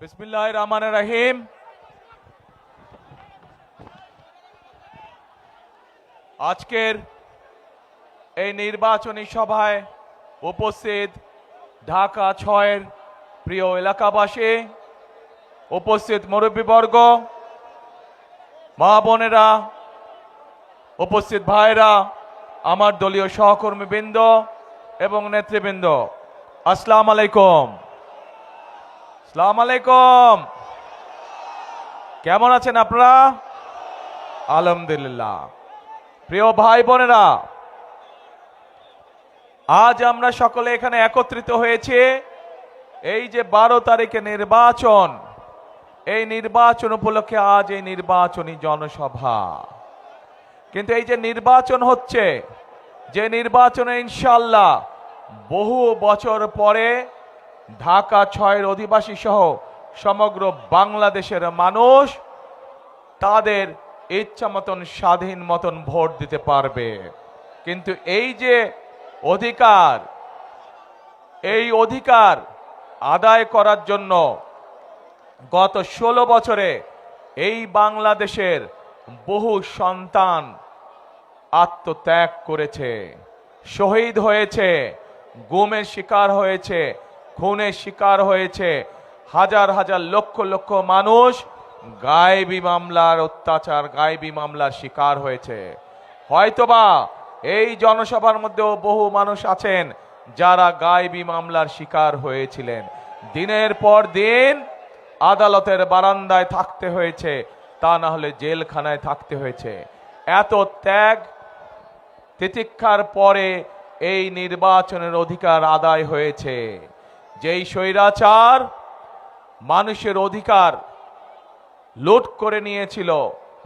বিসমিল্লাহ রহমান রাহিম। আজকের এই নির্বাচনী সভায় উপস্থিত ঢাকা ছয়ের প্রিয় এলাকাবাসী, উপস্থিত মুরব্বীবর্গ, মা বোনেরা, উপস্থিত ভাইরা, আমার দলীয় সহকর্মীবৃন্দ এবং নেতৃবৃন্দ। আসসালাম আলাইকুম। সালাম আলাইকুম। কেমন আছেন আপনারা? আলহামদুলিল্লাহ। প্রিয় ভাই বোনেরা, আজ আমরা সকলে এখানে একত্রিত হয়েছে। এই যে বারো তারিখে নির্বাচন, এই নির্বাচন উপলক্ষে আজ এই নির্বাচনী জনসভা। কিন্তু এই যে নির্বাচন হচ্ছে, যে নির্বাচনে ইনশাল্লাহ বহু বছর পরে ঢাকা ছয়ের অধিবাসী সহ সমগ্র বাংলাদেশের মানুষ তাদের ইচ্ছা মতন স্বাধীন মতন ভোট দিতে পারবে। কিন্তু এই যে অধিকার, এই অধিকার আদায় করার জন্য গত ষোলো বছরে এই বাংলাদেশের বহু সন্তান আত্মত্যাগ করেছে, শহীদ হয়েছে, গুমের শিকার হয়েছে খুনের শিকার হয়েছে হাজার হাজার লক্ষ লক্ষ মানুষ। গায়েবী মামলার অত্যাচার, গায়েবী মামলার শিকার হয়েছে। হয়তোবা এই জনসভার মধ্যেও বহু মানুষ আছেন যারা গায়েবী মামলার শিকার হয়েছিলেন। দিনের পর দিন আদালতের বারান্দায় থাকতে হয়েছে, তা না হলে জেলখানায় থাকতে হয়েছে। এত ত্যাগ, তিতিক্ষার পরে এই নির্বাচনের অধিকার আদায় হয়েছে। যেই স্বৈরাচার মানুষের অধিকার লুট করে নিয়েছিল,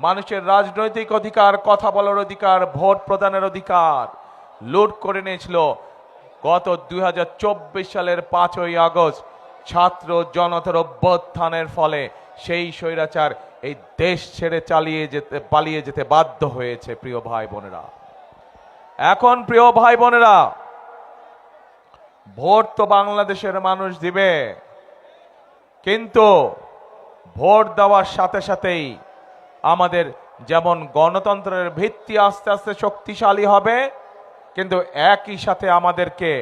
মানুষের রাজনৈতিক অধিকার, কথা বলার অধিকার, ভোট প্রদানের অধিকার লুট করে নিয়েছিল। গত দু হাজার চব্বিশ সালের পাঁচই আগস্ট ছাত্র জনতার অভ্যুত্থানের ফলে সেই স্বৈরাচার এই দেশ ছেড়ে চালিয়ে যেতে, পালিয়ে যেতে বাধ্য হয়েছে, প্রিয় ভাই বোনেরা। এখন, প্রিয় ভাই বোনেরা ভোট তো বাংলাদেশের মানুষ দিবে। কিন্তু ভোট দেওয়ার সাথে সাথেই আমাদের যেমন গণতন্ত্রের ভিত্তি আস্তে আস্তে শক্তিশালী হবে, কিন্তু একই সাথে আমাদেরকে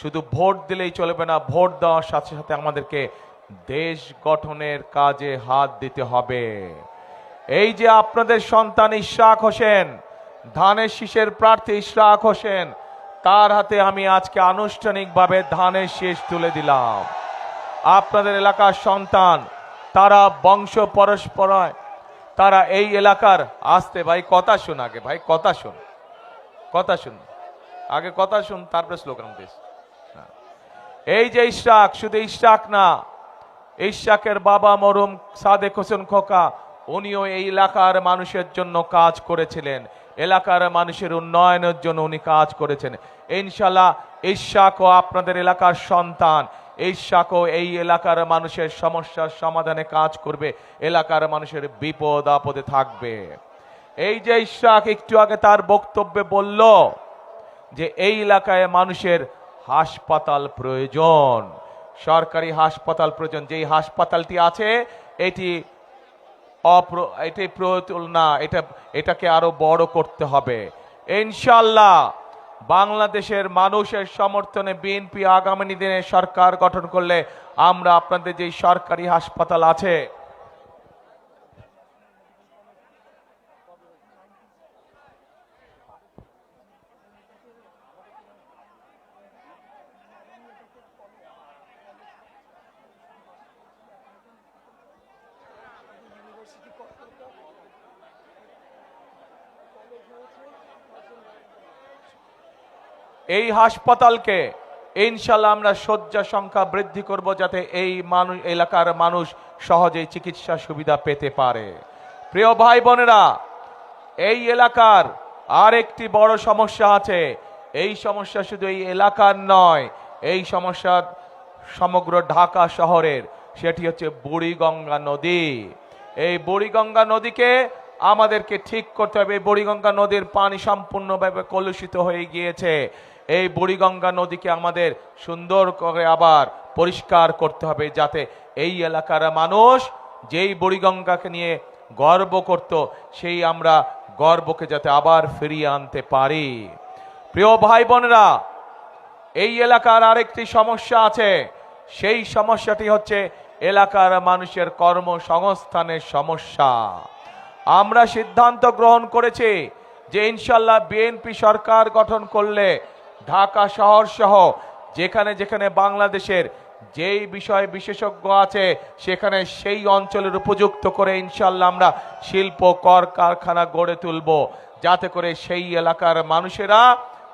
শুধু ভোট দিলেই চলবে না, ভোট দেওয়ার সাথে সাথে আমাদেরকে দেশ গঠনের কাজে হাত দিতে হবে। এই যে আপনাদের সন্তান ইশরাক হোসেন, ধানের শীষের প্রার্থী ইশরাক হোসেন তার হাতে আমি আজকে আনুষ্ঠানিকভাবে ধানের শেষ তুলে দিলাম। আপনাদের এলাকার সন্তান, তারা বংশ পরস্পরায়, তারা এই এলাকার, আসতে ভাই কথা শুন আগে, ভাই কথা শুন কথা শুন, আগে কথা শুন, তারপরে স্লোগান দিস। এই যে ইশরাক, শুধু ইশরাক না ইশাকের বাবা মরুম সাদেক হোসেন খোকা, উনিও এই এলাকার মানুষের জন্য কাজ করেছিলেন। এলাকার মানুষের উন্নয়নের জন্য উনি কাজ করেছেন। ইনশাল্লাহ ইশাকও আপনাদের এলাকার সন্তান। ইশাকও এই এলাকার মানুষের সমস্যার সমাধানে কাজ করবে। এলাকার মানুষের বিপদ আপদে থাকবে। এই যে ইশাক একটু আগে তার বক্তব্যে বলল যে এই এলাকায় মানুষের হাসপাতাল প্রয়োজন। সরকারি হাসপাতাল প্রয়োজন। যেই হাসপাতালটি আছে, এটি অপ্র, এটাই প্রতুল না, এটা, এটাকে আরও বড় করতে হবে। ইনশাল্লাহ বাংলাদেশের মানুষের সমর্থনে বিএনপি আগামী দিনে সরকার গঠন করলে আমরা আপনাদের যে সরকারি হাসপাতাল আছে হাসপাতালকে ইনশাল্লাহ আমরা শয্যা সংখ্যা বৃদ্ধি করব যাতে এই মানুষ এলাকার মানুষ সহজেই চিকিৎসা সুবিধা পেতে পারে। প্রিয় ভাই বোনেরা, এই এলাকার আর একটি বড় সমস্যা আছে। এই সমস্যা শুধু এই এলাকার নয়, এই সমস্যা সমগ্র ঢাকা শহরের, সেটি হচ্ছে বুড়িগঙ্গা নদী। এই বুড়িগঙ্গা নদীকে আমাদেরকে ঠিক করতে হবে। বুড়িগঙ্গা নদীর পানি সম্পূর্ণভাবে কলুষিত হয়ে গিয়েছে। এই বুড়িগঙ্গা নদীকে আমাদের সুন্দর করে আবার পরিষ্কার করতে হবে যাতে এই এলাকার মানুষ যেই বুড়িগঙ্গাকে নিয়ে গর্ব করত, সেই আমরা গর্বকে যাতে আবার ফিরিয়ে আনতে পারি। প্রিয় ভাই বোনেরা এই এলাকার আরেকটি সমস্যা আছে। সেই সমস্যাটি হচ্ছে এলাকার মানুষের কর্মসংস্থানের সমস্যা। আমরা সিদ্ধান্ত গ্রহণ করেছি যে ইনশাল্লাহ বিএনপি সরকার গঠন করলে ঢাকা শহর সহ যেখানে যেখানে বাংলাদেশের যেই বিষয়ে বিশেষজ্ঞ আছে, সেখানে সেই অঞ্চলের উপযুক্ত করে ইনশাল্লাহ আমরা শিল্প, কর, কারখানা গড়ে তুলব। যাতে করে সেই এলাকার মানুষেরা,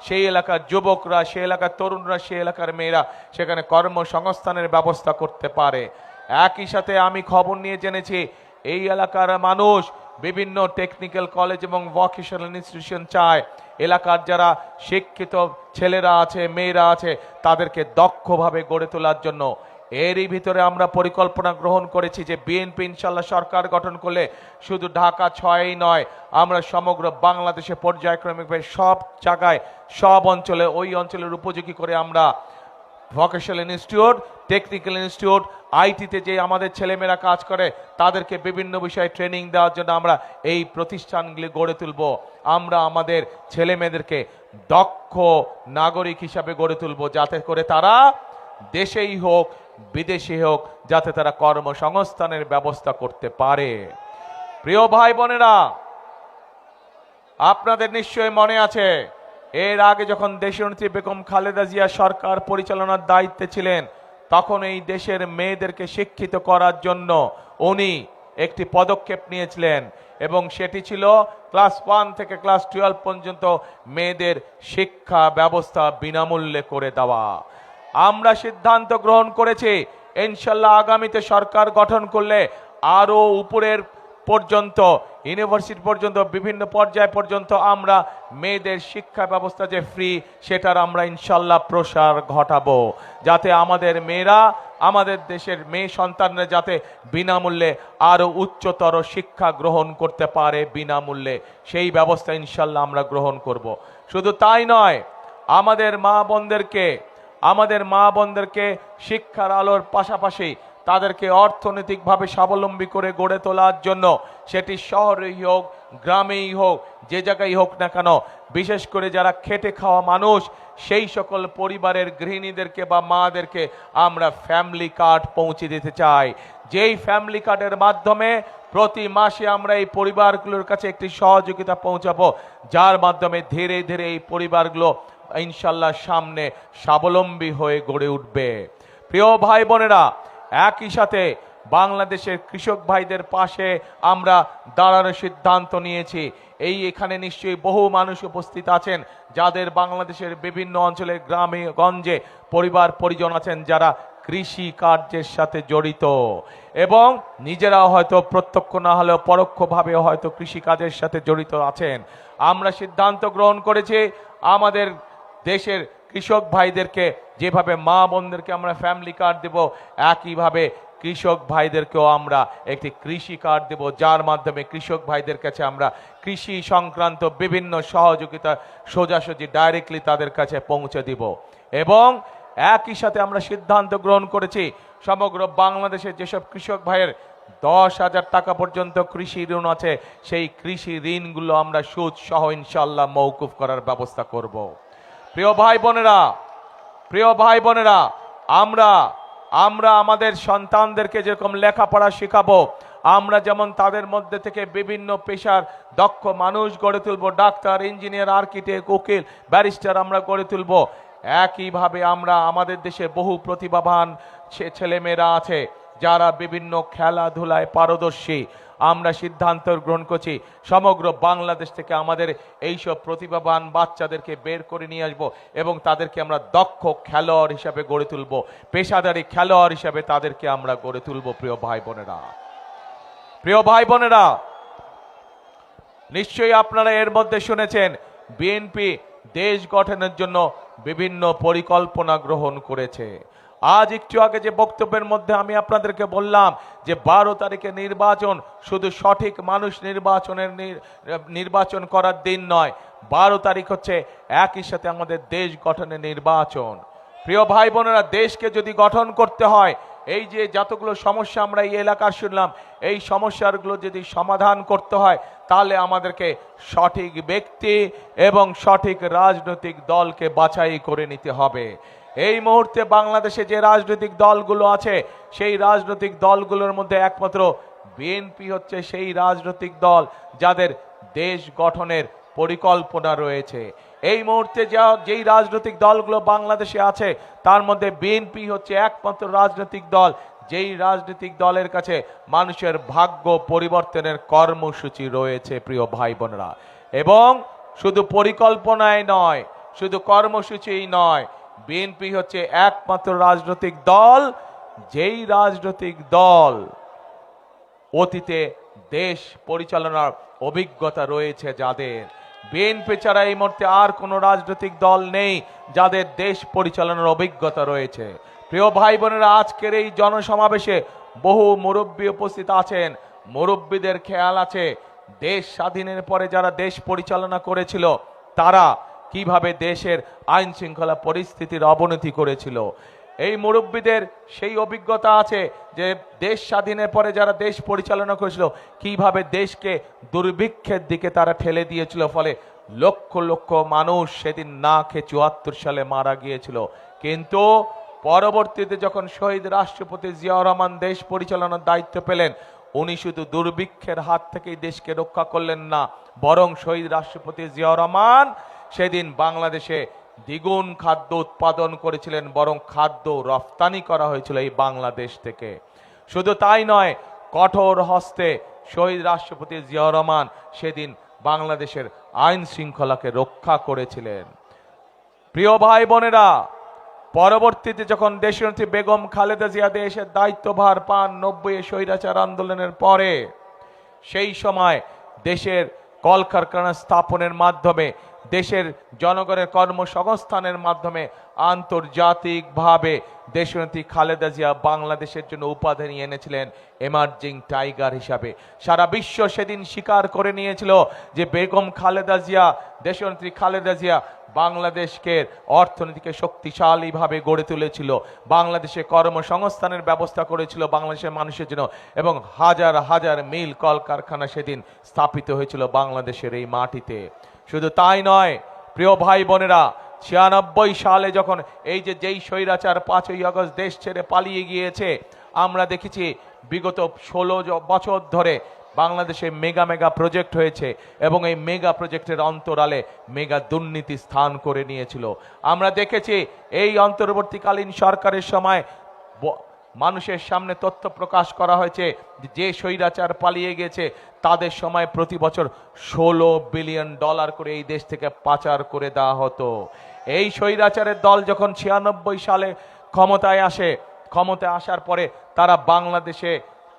সেই এলাকার যুবকরা, সেই এলাকার তরুণরা, সেই এলাকার মেয়েরা সেখানে কর্মসংস্থানের ব্যবস্থা করতে পারে। একই সাথে আমি খবর নিয়ে জেনেছি, এই এলাকার মানুষ বিভিন্ন টেকনিক্যাল কলেজ এবং ভকেশনাল ইনস্টিটিউশন চায়। এলাকার যারা শিক্ষিত ছেলেরা আছে, মেয়েরা আছে, তাদেরকে দক্ষভাবে গড়ে তোলার জন্য। এরই ভিতরে আমরা পরিকল্পনা গ্রহণ করেছি যে বিএনপি ইনশাল্লাহ সরকার গঠন করলে শুধু ঢাকা ছয়ই নয়, আমরা সমগ্র বাংলাদেশে পর্যায়ক্রমিকভাবে সব জায়গায়, সব অঞ্চলে, ওই অঞ্চলের উপযোগী করে আমরা ভোকেশনাল ইনস্টিটিউট টেকনিক্যাল ইনস্টিটিউট আইটিতে যে আমাদের ছেলেমেয়েরা কাজ করে, তাদেরকে বিভিন্ন বিষয়ে ট্রেনিং দেওয়ার জন্য আমরা এই প্রতিষ্ঠানগুলি গড়ে তুলব। আমরা আমাদের ছেলে মেয়েদেরকে দক্ষ নাগরিক হিসাবে গড়ে তুলব যাতে করে তারা দেশেই হোক বিদেশে হোক, যাতে তারা কর্মসংস্থানের ব্যবস্থা করতে পারে। প্রিয় ভাই বোনেরা, আপনাদের নিশ্চয়ই মনে আছে এর আগে যখন দেশনেত্রী বেগম খালেদা জিয়া সরকার পরিচালনার দায়িত্বে ছিলেন, তখন এই দেশের মেয়েদেরকে শিক্ষিত করার জন্য উনি একটি পদক্ষেপ নিয়েছিলেন এবং সেটি ছিল ক্লাস ওয়ান থেকে ক্লাস টুয়েলভ পর্যন্ত মেয়েদের শিক্ষা ব্যবস্থা বিনামূল্যে করে দেওয়া। আমরা সিদ্ধান্ত গ্রহণ করেছি, ইনশাল্লাহ আগামীতে সরকার গঠন করলে আরও উপরের পর্যন্ত ইউনিভার্সিটি পর্যন্ত, বিভিন্ন পর্যায় পর্যন্ত আমরা মেয়েদের শিক্ষা ব্যবস্থা যে ফ্রি সেটার আমরা ইনশাল্লাহ প্রসার ঘটাবো। যাতে আমাদের মেয়েরা, আমাদের দেশের মেয়ে সন্তানরা যাতে বিনামূল্যে আরও উচ্চতর শিক্ষা গ্রহণ করতে পারে বিনামূল্যে, সেই ব্যবস্থা ইনশাল্লাহ আমরা গ্রহণ করব। শুধু তাই নয়, আমাদের মা বোনদেরকে, আমাদের মা বোনদেরকে শিক্ষার আলোর পাশাপাশি তাদেরকে অর্থনৈতিকভাবে স্বাবলম্বী করে গড়ে তোলার জন্য সেটি শহরেই হোক, গ্রামেই হোক, যে জায়গায় হোক না কেন, বিশেষ করে যারা খেটে খাওয়া মানুষ, সেই সকল পরিবারের গৃহিণীদেরকে বা মাদেরকে আমরা ফ্যামিলি কার্ড পৌঁছে দিতে চাই। যেই ফ্যামিলি কার্ডের মাধ্যমে প্রতি মাসে আমরা এই পরিবারগুলোর কাছে একটি সহযোগিতা পৌঁছাবো, যার মাধ্যমে ধীরে ধীরে এই পরিবারগুলো ইনশাল্লাহ সামনে স্বাবলম্বী হয়ে গড়ে উঠবে। প্রিয় ভাই বোনেরা একই সাথে বাংলাদেশের কৃষক ভাইদের পাশে আমরা দাঁড়ানোর সিদ্ধান্ত নিয়েছি। এই এখানে নিশ্চয়ই বহু মানুষ উপস্থিত আছেন, যাদের বাংলাদেশের বিভিন্ন অঞ্চলে গ্রামে গঞ্জে পরিবার পরিজন আছেন যারা কৃষি কার্যের সাথে জড়িত। এবং নিজেরাও হয়তো প্রত্যক্ষ না হলেও পরোক্ষভাবে হয়তো কৃষি কাজের সাথে জড়িত আছেন। আমরা সিদ্ধান্ত গ্রহণ করেছি, আমাদের দেশের কৃষক ভাইদেরকে যেভাবে মা বোনদেরকে আমরা ফ্যামিলি কার্ড দেব, একইভাবে কৃষক ভাইদেরকেও আমরা একটি কৃষি কার্ড দেব, যার মাধ্যমে কৃষক ভাইদের কাছে আমরা কৃষি সংক্রান্ত বিভিন্ন সহযোগিতা সোজাসুজি ডাইরেক্টলি তাদের কাছে পৌঁছে দিব। এবং একই সাথে আমরা সিদ্ধান্ত গ্রহণ করেছি, সমগ্র বাংলাদেশের যেসব কৃষক ভাইয়ের দশ হাজার টাকা পর্যন্ত কৃষি ঋণ আছে, সেই কৃষি ঋণগুলো আমরা সুদ সহ ইনশাল্লাহ মৌকুফ করার ব্যবস্থা করব। প্রিয় ভাই বোনেরা, প্রিয় ভাই বোনেরা, আমরা আমরা আমাদের সন্তানদেরকে যেরকম লেখাপড়া শেখাবো, আমরা যেমন তাদের মধ্যে থেকে বিভিন্ন পেশার দক্ষ মানুষ গড়ে তুলবো, ডাক্তার, ইঞ্জিনিয়ার, আর্কিটেক্ট, উকিল, ব্যারিস্টার আমরা গড়ে তুলবো, একইভাবে আমরা আমাদের দেশে বহু প্রতিভাবান ছেলেমেয়েরা আছে, যারা বিভিন্ন খেলাধুলায় পারদর্শী আমরা সিদ্ধান্ত গ্রহণ করছি, সমগ্র বাংলাদেশ থেকে আমাদের এইসব প্রতিভাবান বাচ্চাদেরকে বের করে নিয়ে আসব এবং তাদেরকে আমরা দক্ষ খেলোয়াড় হিসাবে গড়ে তুলব, পেশাদারি খেলোয়াড় হিসাবে তাদেরকে আমরা গড়ে তুলব, প্রিয় ভাই বোনেরা। প্রিয় ভাই বোনেরা, নিশ্চয়ই আপনারা এর মধ্যে শুনেছেন, বিএনপি দেশ গঠনের জন্য বিভিন্ন পরিকল্পনা গ্রহণ করেছে। আজ একটু আগে যে বক্তব্যের মধ্যে আমি আপনাদেরকে বললাম যে বারো তারিখে নির্বাচন শুধু সঠিক মানুষ নির্বাচনের নির- নির্বাচন করার দিন নয়, বারো তারিখ হচ্ছে একই সাথে আমাদের দেশ গঠনের নির্বাচন। প্রিয় ভাই বোনেরা, দেশকে যদি গঠন করতে হয়, এই যে যতগুলো সমস্যা আমরা এই এলাকার শুনলাম, এই সমস্যাগুলো যদি সমাধান করতে হয়, তাহলে আমাদেরকে সঠিক ব্যক্তি এবং সঠিক রাজনৈতিক দলকে বাছাই করে নিতে হবে। এই মুহূর্তে বাংলাদেশে যে রাজনৈতিক দলগুলো আছে, সেই রাজনৈতিক দলগুলোর মধ্যে একমাত্র বিএনপি হচ্ছে সেই রাজনৈতিক দল যাদের দেশ গঠনের পরিকল্পনা রয়েছে। এই মুহূর্তে যা, যেই রাজনৈতিক দলগুলো বাংলাদেশে আছে, তার মধ্যে বিএনপি হচ্ছে একমাত্র রাজনৈতিক দল, যেই রাজনৈতিক দলের কাছে মানুষের ভাগ্য পরিবর্তনের কর্মসূচি রয়েছে, প্রিয় ভাই বোনেরা এবং শুধু পরিকল্পনায় নয়, শুধু কর্মসূচিই নয় বিএনপি হচ্ছে একমাত্র রাজনৈতিক দল, যেই রাজনৈতিক দল অতীতে দেশ পরিচালনার অভিজ্ঞতা রয়েছে যাদের। বিএনপি ছাড়া এই মুহূর্তে আর কোনো রাজনৈতিক দল নেই যাদের দেশ পরিচালনার অভিজ্ঞতা রয়েছে। প্রিয় ভাই বোনেরা, আজকের এই জনসমাবেশে বহু মুরব্বী উপস্থিত আছেন। মুরব্বীদের খেয়াল আছে, দেশ স্বাধীনের পরে যারা দেশ পরিচালনা করেছিল, তারা কীভাবে দেশের আইন শৃঙ্খলা পরিস্থিতির অবনতি করেছিল। এই মুরব্বীদের সেই অভিজ্ঞতা আছে যে দেশ স্বাধীনের পরে যারা দেশ পরিচালনা করেছিল, কীভাবে দেশকে দুর্ভিক্ষের দিকে তারা ঠেলে দিয়েছিল, ফলে লক্ষ লক্ষ মানুষ সেদিন না খেয়ে চুয়াত্তর সালে মারা গিয়েছিল। কিন্তু পরবর্তীতে যখন শহীদ রাষ্ট্রপতি জিয়াউর রহমান দেশ পরিচালনার দায়িত্ব পেলেন, উনি শুধু দুর্ভিক্ষের হাত থেকেই দেশকে রক্ষা করলেন না, বরং শহীদ রাষ্ট্রপতি জিয়াউর রহমান সেদিন বাংলাদেশে দ্বিগুণ খাদ্য উৎপাদন করেছিলেন, বরং খাদ্য রফতানি করা হয়েছিল এই বাংলাদেশ থেকে। শুধু তাই নয়, কঠোর হস্তে শহীদ রাষ্ট্রপতি জিয়াউর রহমান সেদিন বাংলাদেশের আইন শৃঙ্খলাকে রক্ষা করেছিলেন। প্রিয় ভাই বোনেরা, পরবর্তীতে যখন দেশনেত্রী বেগম খালেদা জিয়া দেশের দায়িত্বভার পান নব্বই স্বৈরাচার আন্দোলনের পরে, সেই সময় দেশের কলকারখানা স্থাপনের মাধ্যমে দেশের জনগণের কর্মসংস্থানের মাধ্যমে আন্তর্জাতিকভাবে দেশনেত্রী খালেদা জিয়া বাংলাদেশের জন্য উপাধি নিয়ে এনেছিলেন এমার্জিং টাইগার হিসাবে। সারা বিশ্ব সেদিন স্বীকার করে নিয়েছিল যে বেগম খালেদা জিয়া, দেশনেত্রী খালেদা জিয়া বাংলাদেশকে অর্থনীতিকে শক্তিশালীভাবে গড়ে তুলেছিল। বাংলাদেশে কর্মসংস্থানের ব্যবস্থা করেছিল বাংলাদেশের মানুষের জন্য এবং হাজার হাজার মিল কলকারখানা সেদিন স্থাপিত হয়েছিল বাংলাদেশের এই মাটিতে। শুধু তাই নয়, প্রিয় ভাই বোনেরা ছিয়ানব্বই সালে যখন এই যে যেই স্বৈরাচার পাঁচই আগস্ট দেশ ছেড়ে পালিয়ে গিয়েছে, আমরা দেখেছি বিগত ষোলো বছর ধরে বাংলাদেশে মেগা মেগা প্রজেক্ট হয়েছে এবং এই মেগা প্রজেক্টের অন্তরালে মেগা দুর্নীতি স্থান করে নিয়েছিল। আমরা দেখেছি এই অন্তর্বর্তীকালীন সরকারের সময় মানুষের সামনে তথ্য প্রকাশ করা হয়েছে যে স্বৈরাচার পালিয়ে গেছে, তাদের সময় প্রতি বছর ষোলো বিলিয়ন ডলার করে এই দেশ থেকে পাচার করে দেওয়া হতো। এই স্বৈরাচারের দল যখন ছিয়ানব্বই সালে ক্ষমতায় আসে, ক্ষমতায় আসার পরে তারা বাংলাদেশে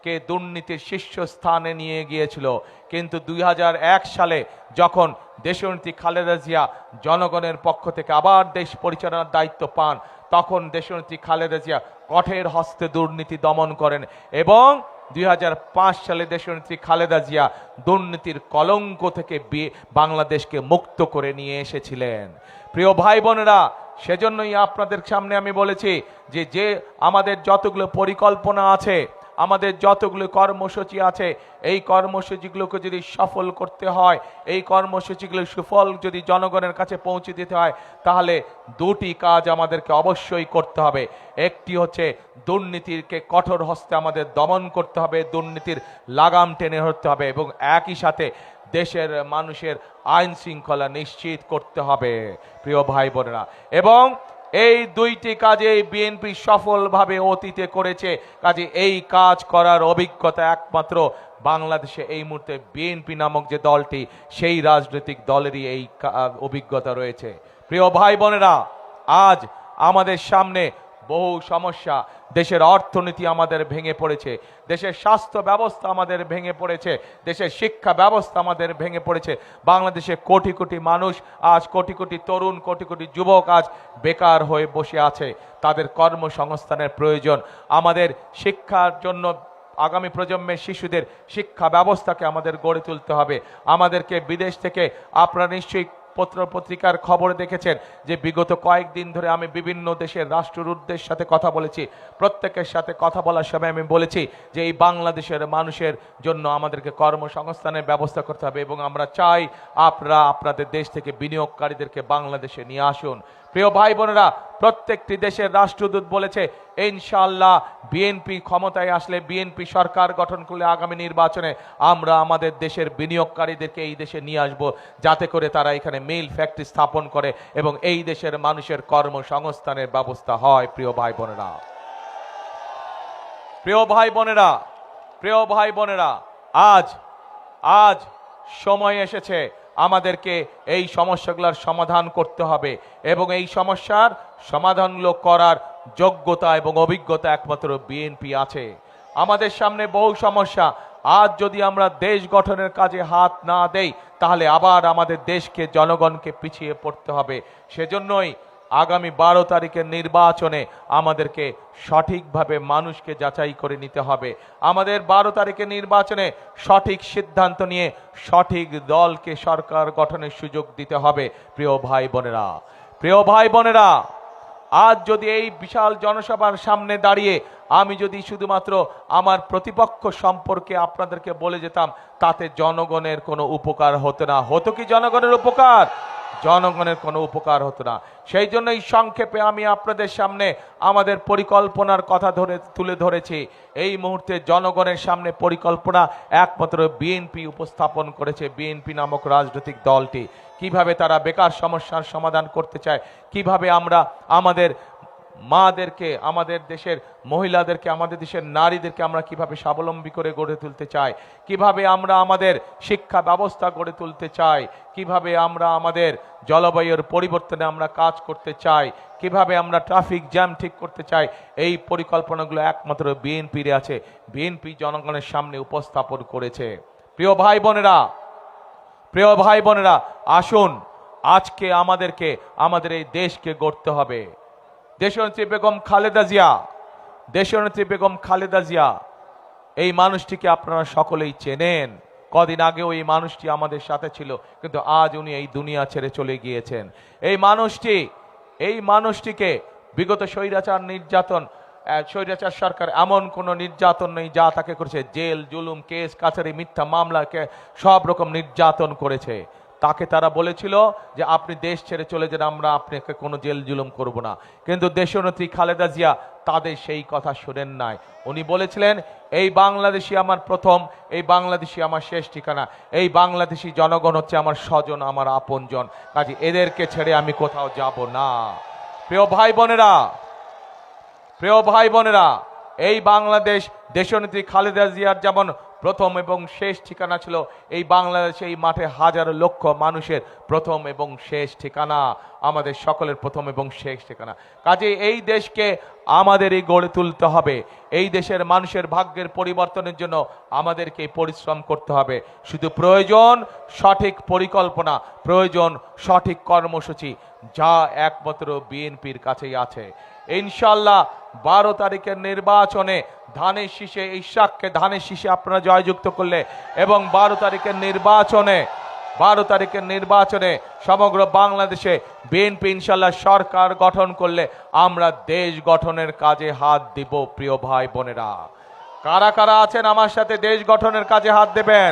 কে দুর্নীতির শীর্ষস্থানে নিয়ে গিয়েছিল। কিন্তু দুই হাজার এক সালে যখন দেশনেত্রী খালেদা জিয়া জনগণের পক্ষ থেকে আবার দেশ পরিচালনার দায়িত্ব পান তখন দেশনেত্রী খালেদা জিয়া কঠের হস্তে দুর্নীতি দমন করেন এবং দুই হাজার পাঁচ সালে দেশনেত্রী খালেদা জিয়া দুর্নীতির কলঙ্ক থেকে বাংলাদেশকে মুক্ত করে নিয়ে এসেছিলেন। প্রিয় ভাই বোনেরা সেজন্যই আপনাদের সামনে আমি বলেছি যে যে আমাদের যতগুলো পরিকল্পনা আছে আমাদের যতগুলো কর্মসূচি আছে, এই কর্মসূচিগুলোকে যদি সফল করতে হয়, এই কর্মসূচিগুলো সুফল যদি জনগণের কাছে পৌঁছে দিতে হয়, তাহলে দুটি কাজ আমাদেরকে অবশ্যই করতে হবে। একটি হচ্ছে দুর্নীতিকে কঠোর হস্তে আমাদের দমন করতে হবে, দুর্নীতির লাগাম টেনে ধরতে হবে এবং একই সাথে দেশের মানুষের আইন শৃঙ্খলা নিশ্চিত করতে হবে। প্রিয় ভাই বোনেরা, এবং এই দুইটি কাজে বিএনপি সফলভাবে অতীতে করেছে। কাজে এই কাজ করার অভিজ্ঞতা একমাত্র বাংলাদেশে এই মুহূর্তে বিএনপি নামক যে দলটি, সেই রাজনৈতিক দলেরই এই অভিজ্ঞতা রয়েছে। প্রিয় ভাই বোনেরা আজ আমাদের সামনে বহু সমস্যা। দেশের অর্থনীতি আমাদের ভেঙে পড়েছে। দেশের স্বাস্থ্য ব্যবস্থা আমাদের ভেঙে পড়েছে। দেশের শিক্ষা ব্যবস্থা আমাদের ভেঙে পড়েছে। বাংলাদেশে কোটি কোটি মানুষ আজ কোটি কোটি তরুণ, কোটি কোটি যুবক আজ বেকার হয়ে বসে আছে। তাদের কর্মসংস্থানের প্রয়োজন। আমাদের শিক্ষার জন্য আগামী প্রজন্মের শিশুদের শিক্ষা ব্যবস্থাকে আমাদের গড়ে তুলতে হবে। আমাদেরকে বিদেশ থেকে আপনারা নিশ্চয়ই পত্র পত্রিকার খবর দেখেছেন যে বিগত কয়েকদিন ধরে আমি বিভিন্ন দেশের রাষ্ট্রদূতদের সাথে কথা বলেছি। প্রত্যেকের সাথে কথা বলার সময় আমি বলেছি যে এই বাংলাদেশের মানুষের জন্য আমাদেরকে কর্মসংস্থানের ব্যবস্থা করতে হবে এবং আমরা চাই আপনারা আপনাদের দেশ থেকে বিনিয়োগকারীদেরকে বাংলাদেশে নিয়ে আসুন। প্রিয় ভাই বোনেরা, প্রত্যেকটি দেশের রাষ্ট্রদূত বলেছে ইনশাল্লাহ বিএনপি ক্ষমতায় আসলে বিএনপি সরকার গঠন করলে আগামী নির্বাচনে আমরা আমাদের দেশের বিনিয়োগকারীদেরকে এই দেশে নিয়ে আসব, যাতে করে তারা এখানে মিল ফ্যাক্টরি স্থাপন করে এবং এই দেশের মানুষের কর্মসংস্থানের ব্যবস্থা হয়, প্রিয় ভাই বোনেরা। প্রিয় ভাই বোনেরা, প্রিয় ভাই বোনেরা, আজ আজ সময় এসেছে আমাদেরকে এই সমস্যাগুলোর সমাধান করতে হবে এবং এই সমস্যার সমাধানগুলো করার যোগ্যতা এবং অভিজ্ঞতা একমাত্র বিএনপি আছে। আমাদের সামনে বহু সমস্যা। আজ যদি আমরা দেশ গঠনের কাজে হাত না দেই, তাহলে আবার আমাদের দেশকে, জনগণকে পিছিয়ে পড়তে হবে। সেজন্যই আগামী বারো তারিখের নির্বাচনে আমাদেরকে সঠিকভাবে মানুষকে যাচাই করে নিতে হবে। আমাদের বারো তারিখের নির্বাচনে সঠিক সিদ্ধান্ত নিয়ে সঠিক দলকে সরকার গঠনের সুযোগ দিতে হবে, প্রিয় ভাই বোনেরা। প্রিয় ভাই বোনেরা, আজ যদি এই বিশাল জনসভার সামনে দাঁড়িয়ে আমি যদি শুধুমাত্র আমার প্রতিপক্ষ সম্পর্কে আপনাদেরকে বলে যেতাম, তাতে জনগণের কোনো উপকার হতো না। হতো কি জনগণের উপকার? জনগণের কোনো উপকার হতো না। সেই জন্যই সংক্ষেপে আমি আপনাদের সামনে আমাদের পরিকল্পনার কথা ধরে, তুলে ধরেছি। এই মুহূর্তে জনগণের সামনে পরিকল্পনা একমাত্র বিএনপি উপস্থাপন করেছে বিএনপি নামক রাজনৈতিক দলটি। কীভাবে তারা বেকার সমস্যার সমাধান করতে চায়, কীভাবে আমরা আমাদের মাদেরকে, আমাদের দেশের মহিলাদেরকে, আমাদের দেশের নারীদেরকে আমরা কীভাবে স্বাবলম্বী করে গড়ে তুলতে চাই? কীভাবে আমরা আমাদের শিক্ষা ব্যবস্থা গড়ে তুলতে চাই? কীভাবে আমরা আমাদের জলবায়ুর পরিবর্তনে আমরা কাজ করতে চাই? কীভাবে আমরা ট্রাফিক জ্যাম ঠিক করতে চাই? এই পরিকল্পনাগুলো একমাত্র বিএনপির আছে। বিএনপি জনগণের সামনে উপস্থাপন করেছে। প্রিয় ভাই বোনেরা, প্রিয় ভাই বোনেরা, আসুন, আজকে আমাদেরকে, আমাদের এই দেশকে গড়তে হবে। দেশনেত্রী বেগম খালেদা জিয়া, দেশনেত্রী বেগম খালেদা জিয়া, এই মানুষটিকে আপনারা সকলেই চেনেন। কদিন আগেও এই মানুষটি আমাদের সাথে ছিল, কিন্তু আজ উনি এই দুনিয়া ছেড়ে চলে গিয়েছেন। এই মানুষটি, এই মানুষটিকে বিগত স্বৈরাচার নির্যাতন স্বৈরাচার সরকার এমন কোনো নির্যাতন নেই যা তাকে করেছে। জেল, জুলুম, কেস, কাছারি, মিথ্যা মামলাকে সব রকম নির্যাতন করেছে। তাকে তারা বলেছিল যে আপনি দেশ ছেড়ে চলে যান, আমরা আপনাকে কোনো জেল জুলুম করব না। কিন্তু দেশনেত্রী খালেদা জিয়া তাদের সেই কথা শোনেন নাই। উনি বলেছিলেন, এই বাংলাদেশি আমার প্রথম, এই বাংলাদেশি আমার শেষ ঠিকানা, এই বাংলাদেশি জনগণ হচ্ছে আমার স্বজন, আমার আপনজন। কাজে এদেরকে ছেড়ে আমি কোথাও যাব না। প্রিয় ভাই বোনেরা, প্রিয় ভাই বোনেরা, এই বাংলাদেশ দেশনেত্রী খালেদা জিয়ার যেমন প্রথম এবং শেষ ঠিকানা ছিল এই বাংলাদেশে, এই মাঠে হাজার লক্ষ মানুষের প্রথম এবং শেষ ঠিকানা, আমাদের সকলের প্রথম এবং শেষ ঠিকানা। কাজে এই দেশকে আমাদেরই গড়ে তুলতে হবে। এই দেশের মানুষের ভাগ্যের পরিবর্তনের জন্য আমাদেরকে পরিশ্রম করতে হবে। শুধু প্রয়োজন সঠিক পরিকল্পনা, প্রয়োজন সঠিক কর্মসূচি, যা একমাত্র বিএনপির কাছেই আছে। ইনশাল্লাহ বারো তারিখের নির্বাচনে ধানের শীষে, ইশাককে ধানের শীষে আপনারা জয়যুক্ত করলে এবং বারো তারিখের নির্বাচনে, বারো তারিখের নির্বাচনে সমগ্র বাংলাদেশে বিএনপি ইনশাল্লাহ সরকার গঠন করলে আমরা দেশ গঠনের কাজে হাত দিব, প্রিয় ভাই বোনেরা। কারা কারা আছেন আমার সাথে দেশ গঠনের কাজে হাত দেবেন?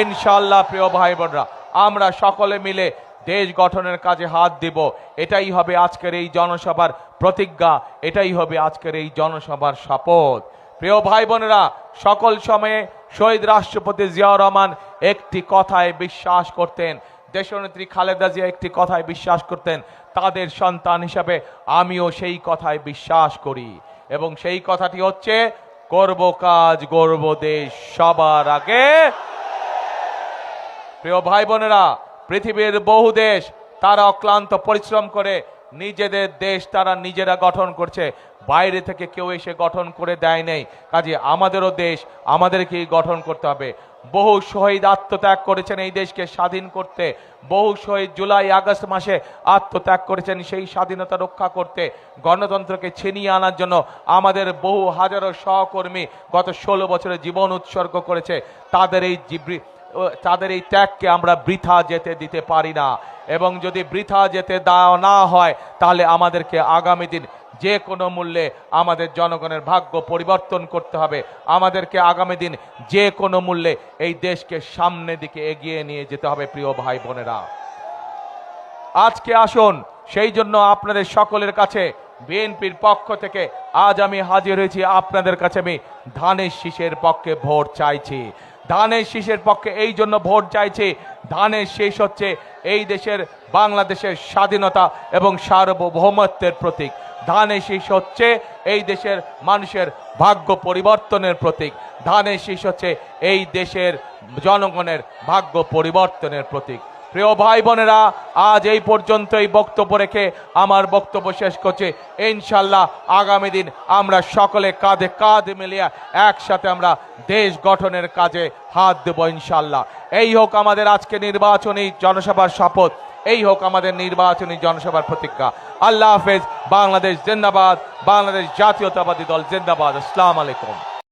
ইনশাল্লাহ প্রিয় ভাই বোনরা, আমরা সকলে মিলে দেশ গঠনের কাজে হাত দিব। এটাই হবে আজকের এই জনসভার প্রতিজ্ঞা, এটাই হবে আজকের এই জনসভার শপথ। প্রিয় ভাই বোনেরা সকল সময়ে শহীদ রাষ্ট্রপতি জিয়াউর রহমান একটি কথায় বিশ্বাস করতেন। দেশনেত্রী খালেদা জিয়া একটি কথায় বিশ্বাস করতেন, তাদের সন্তান হিসাবে আমিও সেই কথায় বিশ্বাস করি। এবং সেই কথাটি হচ্ছে, করব কাজ, গর্ব দেশ সবার আগে। প্রিয় ভাই বোনেরা পৃথিবীর বহু দেশ তারা অক্লান্ত পরিশ্রম করে নিজেদের দেশ তারা নিজেরা গঠন করছে। বাইরে থেকে কেউ এসে গঠন করে দেয় নেই। কাজে আমাদেরও দেশ, আমাদেরকেই গঠন করতে হবে। বহু শহীদ আত্মত্যাগ করেছেন এই দেশকে স্বাধীন করতে। বহু শহীদ জুলাই, আগস্ট মাসে আত্মত্যাগ করেছেন সেই স্বাধীনতা রক্ষা করতে। গণতন্ত্রকে ছিনিয়ে আনার জন্য আমাদের বহু হাজারো সহকর্মী গত ষোলো বছরে জীবন উৎসর্গ করেছে। তাদের এই তাদের এই ত্যাগকে আমরা বৃথা যেতে দিতে পারি না। এবং যদি বৃথা যেতে দেওয়া না হয়, তাহলে আমাদেরকে আগামী দিন যে কোনো মূল্যে আমাদের জনগণের ভাগ্য পরিবর্তন করতে হবে। আমাদেরকে আগামী দিন যে কোনো মূল্যে এই দেশকে সামনের দিকে এগিয়ে নিয়ে যেতে হবে, প্রিয় ভাই বোনেরা। আজকে আসুন, সেই জন্য আপনাদের সকলের কাছে, বিএনপির পক্ষ থেকে আজ আমি হাজির হয়েছি। আপনাদের কাছে আমি ধানের শীষের পক্ষে ভোট চাইছি। ধানের শীষের পক্ষে এই জন্য ভোট চাইছে। ধানের শেষ হচ্ছে এই দেশের, বাংলাদেশের স্বাধীনতা এবং সার্বভৌমত্বের প্রতীক। ধানের শীষ হচ্ছে এই দেশের মানুষের ভাগ্য পরিবর্তনের প্রতীক। ধানের শীষ হচ্ছে এই দেশের জনগণের ভাগ্য পরিবর্তনের প্রতীক। প্রিয় ভাই বোনেরা, আজ এই পর্যন্ত এই বক্তব্য রেখে আমার বক্তব্য শেষ করছি। ইনশাল্লাহ আগামী দিন আমরা সকলে কাঁধে কাঁধ মিলিয়ে একসাথে আমরা দেশ গঠনের কাজে হাত দেবো ইনশাল্লাহ এই হোক আমাদের আজকে নির্বাচনী জনসভার শপথ, এই হোক আমাদের নির্বাচনী জনসভার প্রতিজ্ঞা। আল্লাহ হাফেজ, বাংলাদেশ জিন্দাবাদ, বাংলাদেশ জাতীয়তাবাদী দল জিন্দাবাদ। আসসালামু আলাইকুম।